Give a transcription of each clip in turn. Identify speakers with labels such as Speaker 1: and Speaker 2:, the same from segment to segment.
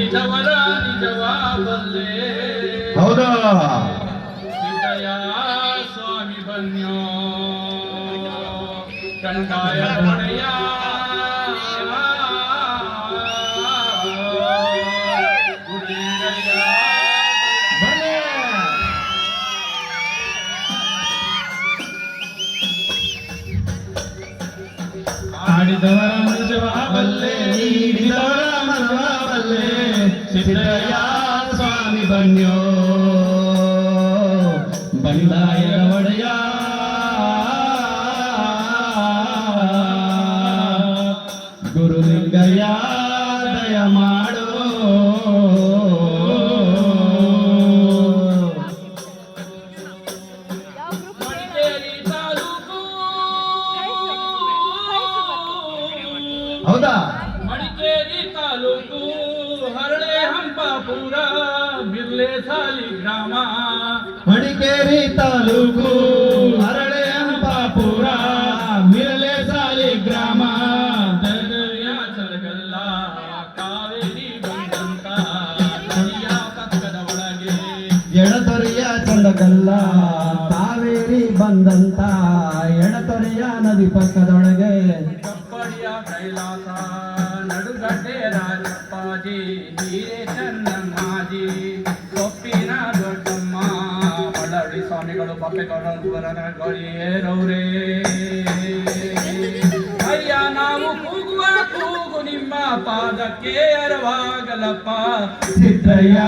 Speaker 1: ನೀಡಿದವರ ನಿಜವಾಬಲ್ಲೆ
Speaker 2: ಹೌದಾ?
Speaker 1: ಸಿದ್ದಯ್ಯ ಸ್ವಾಮಿ ಬನ್ಯೋ ಕಂದಾಯ ಹೊಣೆಯ
Speaker 2: ಸಿದ್ದಯ್ಯ ಸ್ವಾಮಿ ಬನ್ಯೋ ಬಂದಾಯ ಒಡೆಯ ಗುರುಲಿಂಗಯ್ಯ ದಯ ಮಾಡೋ. ಹೌದಾ?
Speaker 1: ಬಿರ್ಲೆ ಗ್ರಾಮ.
Speaker 2: ಮಡಿಕೇರಿ ತಾಲೂಕು ಹರಳೆ ಹಂಪಾಪುರ ಮಿರಲೆ ಸಾಲಿ ಗ್ರಾಮ.
Speaker 1: ದರ್ಯ ಚಲಗಲ್ಲ ಕಾವೇರಿ ಬಂದಂತ ನದಿಯ ಪಕ್ಕದ ಒಳಗೆ.
Speaker 2: ಎಡತೊರೆಯ ಚಂದಗಲ್ಲ ಕಾವೇರಿ ಬಂದಂತ. ಎಡತೊರೆಯ ನದಿ ಪಕ್ಕದೊಳಗೆ.
Speaker 1: ಕಪ್ಪಡಿಯ ಕೈಲಾಸ ನಡುಗಡ್ಡೆ ರಾಜಪ್ಪಾಜಿ ಹೀರೆ ಮಳವಳ್ಳಿ ಸ್ವಾಮಿಗಳು ಪಪ್ಪೆಗೌಡರ ಗಳಿಯೇರವ್ರೇ ಅಯ್ಯ ನಾವು ಕೂಗುವ ಕೂಗು ನಿಮ್ಮ ಪಾದಕ್ಕೆ ಅರವಾಗಲಪ್ಪ.
Speaker 2: ಸಿದ್ದಯ್ಯ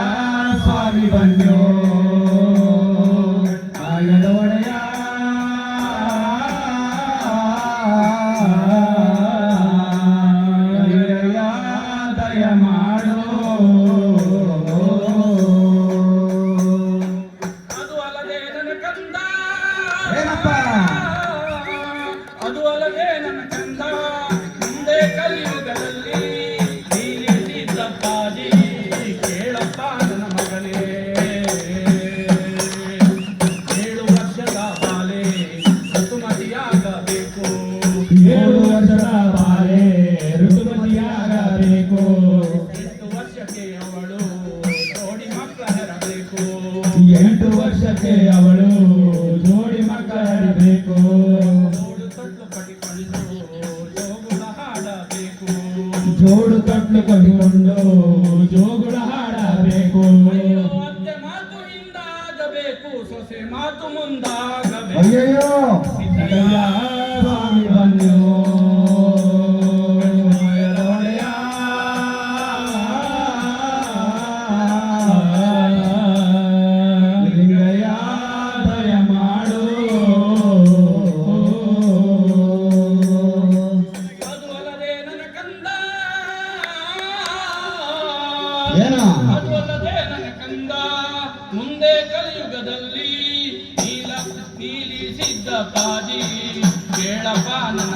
Speaker 2: ಸ್ವಾಮಿ ಬನ್ಯೋ
Speaker 1: ವರ್ಷಕ್ಕೆ ಅವಳು ಜೋಡಿ
Speaker 2: ಮಕ್ಕಳಾಡಬೇಕು
Speaker 1: ಜೋಡು ತೊಟ್ಟು ಪಡಿಕೊಂಡು ಜೋಗುಳ ಹಾಡಬೇಕು.
Speaker 2: ಜೋಡು ಕಟ್ಲು ಕಟ್ಟಿಕೊಂಡು ಜೋಗುಳ ಹಾಡಬೇಕು.
Speaker 1: ಅಯ್ಯೋ ಮಾತು ಹಿಂದಾಗಬೇಕು ಸೊಸೆ ಮಾತು ಮುಂದಾಗಬೇಕು.
Speaker 2: ಅಯ್ಯಯ್ಯೋ
Speaker 1: ಅಲ್ಲದೆ ನನ್ನ ಕಂದ ಮುಂದೆ ಕಲಿಯುಗದಲ್ಲಿ ನೀಲ ನೀಲಿ ಸಿದ್ಧ ಪಾಜಿ ಕೇಳಪ್ಪ ನನ್ನ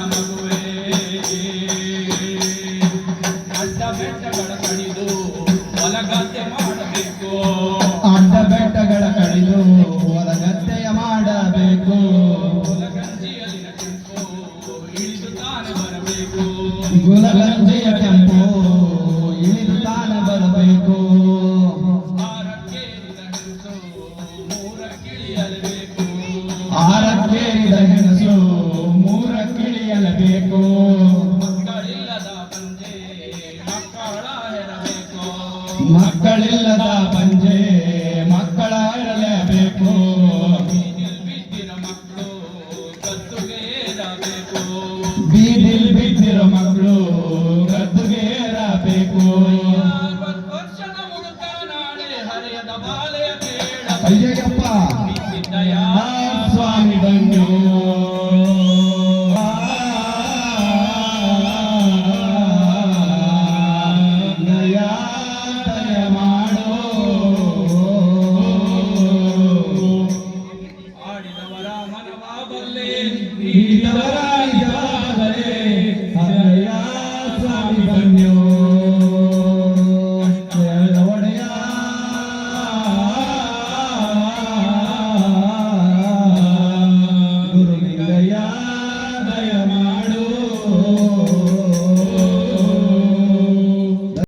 Speaker 1: ಮಕ್ಕಳಿಲ್ಲದ